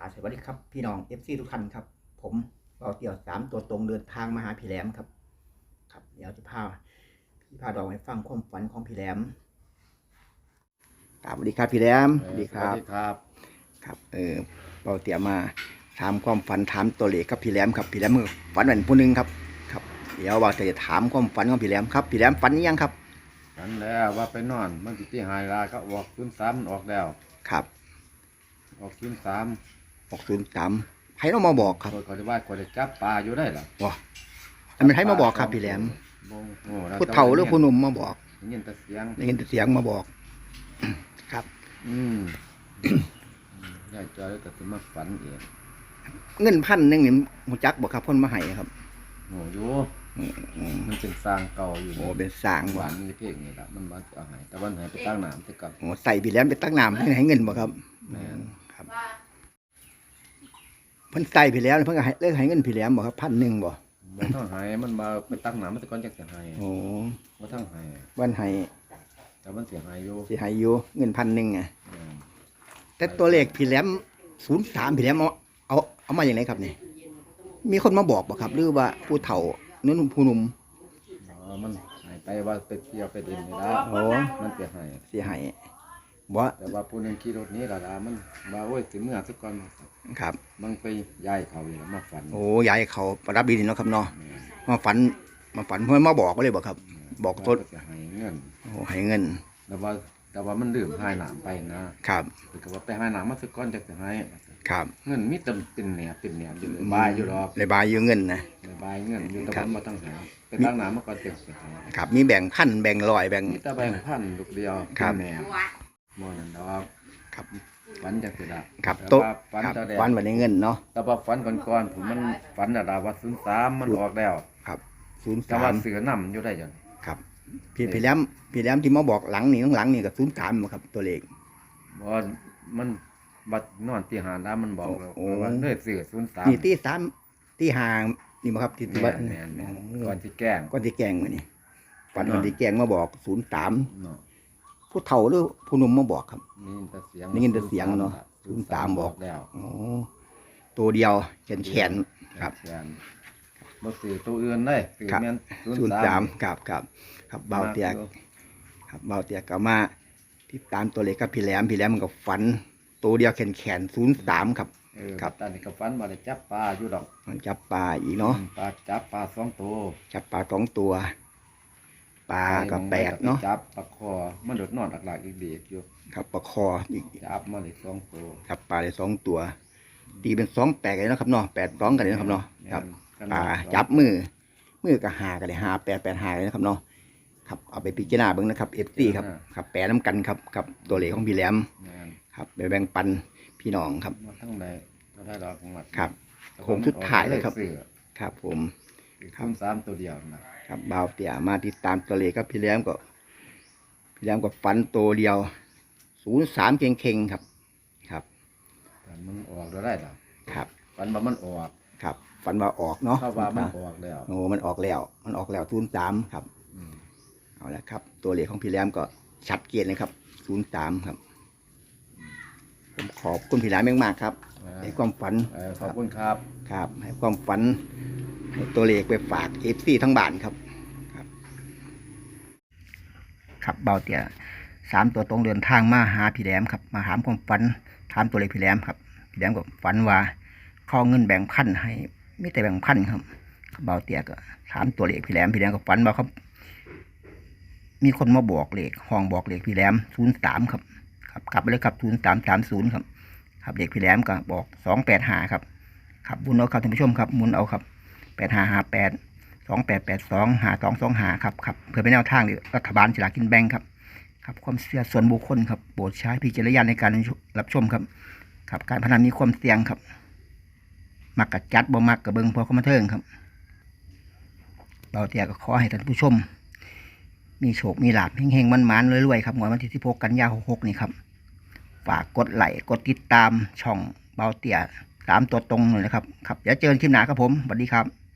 อ่าสวัสดีครับ พี่น้องเอฟซีทุกท่านครับ ผมเราเกี่ยวสามตัวตรงเดินทางมาหาพี่แหลมครับ ครับ เดี๋ยวจะพาพี่พาดอกให้ฟังความฝันของพี่แหลมครับสวัสดีครับพี่แหลมสวัสดีครับสวัสดีครับ ครับ เออเราเตรียมมาถามความฝันถามตัวเลขครับพี่แหลมครับพี่แหลมมือฝันเหมือนผู้หนึงครับ ครับ เดี๋ยวว่าจะถามความฝันของพี่แหลมครับพี่แหลมฝันยังครับฝันแล้วว่าไปนอนมันติที่หายลาก็ออกคืนสามมันออกแล้ว ครับ ออกคืนสา มหกศูนย์สามให้เรามาบอกครับคนเขาจะว่าคนจะจับปลาอยู่ได้หรอว้าอันเป็นให้มาบอกครับพี่แหลมโอ้โหแล้วผู้เฒ่าหรือผู้หนุ่มมาบอกได้ยินแต่เสียงได้ยินแต่เสียงมาบอก ครับ อืมยายจอยก็จะมาฝันเองเงินพันหนึ่งนี่หูจักบอกครับคนมาให้ครับโอ้อยู่อืมอืมมันเป็นสร้างเก่าอยู่โอ้เป็นสร้างหหวาวานนนี่เพลงนี่แหละมันมาเอาใหายแต่วันไหนไปตั้งน้ำไปกับโอ้ใส่พี่แหลมไปตั้งน้ำเพิ่นให้เงินบ่ครับแม่นครับ เพิ่นใส่พี่แหลมเพิ่นก็ให้เลิกให้เงินพี่แหลมบ่ครับพันหนึ่งบ่บ่ทั้งหายมันมาไปตั้งน้ำมันแต่ก่อนจะจะหายโอ้บ่ทั้งหายวันให้แต่มันเสียหายอยู่สิให้อยู่เงินพันหนึ่งไงแม่นแต่ตัวเลขพี่แหลมศูนย์สามพี่แหลมเอาเอาเอามาอย่างไรครับนี่มีคนมาบอกบ่ครับ หรือว่าผู้เฒ่านั่นผู้หนุ่มอ๋อมันหายไปว่าไปเที่ยวไปเดินไม่ได้โอ้มันเสียหายสิให้ บ่แต่ว่าผู้หนึงขี่รถหนี้ละละมันว่าโอ้ยสิเมื่อสักก่อนครับ มันไปย้ายเขาอยู่มาฝันโอ้ยายเขาประดับดีนี่เนาะครับเนาะแม่นมาฝันมาฝันเพื่อนมาบอกก็เลยบอกครับ บอกต้นว่าจะให้เงินโอ้ให้เงินแต่ว่าแต่ว่ามันดื่มหายหนามไปนะครับคือก็ว่าไปหายหนามมาสักก้อนจะจะให้ครับเงินมีแต่เป็นแหนบเป็นแหนบอยู่เลยบายอยู่หรอกเลยบายเยอะเงินนะ เลยบายเงินอยู่แต่ครัว่าบมาตั้งหาไปตั้งหนามมาก่อนเจ็บเสียหายครับ มีแบ่งพันแบ่งร้อยแบ่งมีแต่แบ่งพันลูกเดียวครับเป็นแหนบ มอนันดอกครับ ฝันจะเสร็จละครับแต่โต๊ะว่าฝันครับเจ้าแดงวันวันนี้เงินเนาะแต่ว่าฝันก่อนๆผมมันฝันดาว่าศูนย์สามมันออกแล้วครับศูนย์แต่สาว่ามเสือนำอยู่ได้ยังครับพี่พี่แหลมพี่แหลมที่มาบอกหลังนี่ข้างหลังนี่กับศูนย์สามครับ ตัวเลขเพราะว่ามันบัดนอนที่หาดามันบอกแล้วโอ้ ว่าเนื้อเสือศูนย์สามนี่ที่สามที่ห่างนี่มาครับที่ที่แม่ว่านแม่นแม่นโอ้ก่อนที่แกล้ง ก้อนที่แกงมานี่ฝันวันที่แกงมาบอกศูนย์สามเนาะ ผู้เฒ่าหรือผู้หนุ่มมาบอกครับ นี่ยินแต่เสียงได้ยินแต่เสียงเนาะศูนย์สาม03บอก แล้วโอ้ตัวเดียวแขนแขนครับแขนบ่สื่อตัวอื่นได้สื่อครับ แม่นศูนย์สามครับครับครับเบาเตียกครับเบาเตียก็มาติดตามตัวเลขกับพี่แหลมพี่แหลมมันก็ฝัน ตัวเดียวแขนแขนศูนย์สามครับ เออครับตอนนี้ก็ฝันว่าได้จับปลาอยู่ดอกมันจับปลาอีกเนาะปลาจับปลาสองตัวจับปลาสองตัว ปลาก็แปดเนาะจับปลาคอมันโดดนอนอักหลากอีกเด็กอยู่ครับปลาคออีกจับมาได้สองตัวจับปลาได้สองตัวตีเป็นสองแปดกันเลยนะครับเนาะแปดสองกันเลยนะครับเนาะครับแม่นปลาจับมือมือก็หากันเลยหาแปดแปดหาเลยนะครับเนาะครับเอาไปพิจารณาเบิ่งนะครับเอฟซีครับครับแปดน้ำกันครับกับตัวเลขของพี่แหลมแม่นครับไปแบ่งปันพี่น้องครับมาทั้งใดก็ได้ดอกของมันครับโค้งสุดท้ายเลยครับเสือครับผม คำสามตัวเดียวนะครับบ่าวเตี่ยมาติดตามตัวเลขครับพี่แหลมก็ พี่แหลมก็ฟันตัวเดียวศูนย์สามเข่งเข่งๆครับ ครับแต่มันออกแล้วได้ดอกครับฝันว่ามันออกครับฟันว่าออกเนาะถ้าว่ามันออกแล้วโอ้มันออกแล้ว มันออกแล้วศูนย์สามครับอืมเอาละครับ ตัวเลขของพี่แหลมก็ชัดเจนเลยครับศูนย์สามครับผมขอบคุณพี่แหลมมากๆครับในความฝันเออขอบคุณครับ ครับ ให้ความฝันให้ ตัวเลขไปฝากเอฟซีทั้งบ้านครับ ครับเบาเตี่ยสามตัวตรงเดินทางมาหาพี่แหลมครับ มาถามความฝันถามตัวเลขพี่แหลมครับพี่แหลมก็ฝันว่าเขอเงินแบ่งพันให้ไม่แต่แบ่งพันครับเบาเตี่ยก็ถามตัวเลขพี่แหลมพี่แหลมก็ฝันว่าเขามีคนมาบอกเลขห้องบอกเลขพี่แหลมศูนย์สามครับครับกลับไปเลยครับศูนย์สามสามศูนย์ครับครับเด็กพี่แหลมก็บอกสองแปดหาครับครับบุญเอาครับท่านผู้ชมครับมุนเอาครับ แปดห้าห้าแปดสองแปดแปดสองหาสองสองหาครับครับเพื่อเป็นแนวทางรัฐบาลฉลากินแบ่งครับ ครับความเชื่อส่วนบุคคลครับโปรดใช้พิจารณญาณในการรับชมครับ ครับการพนันมีความเสี่ยงครับ มักกัดจัดบ่มักกับเบิงพอเข้ามาเทิงครับเราเตียก็ขอให้ท่านผู้ชม มีโชค มีลาภเฮงๆมันๆรวยๆครับงวดวันที่16กันยายน66นี่ครับ ฝากกดไลค์กดติดตามช่องเบาเตียสามตัวตรงเลยนะครับ ครับเดี๋ยวเจอกันคลิปหน้าครับผมสวัสดีครับ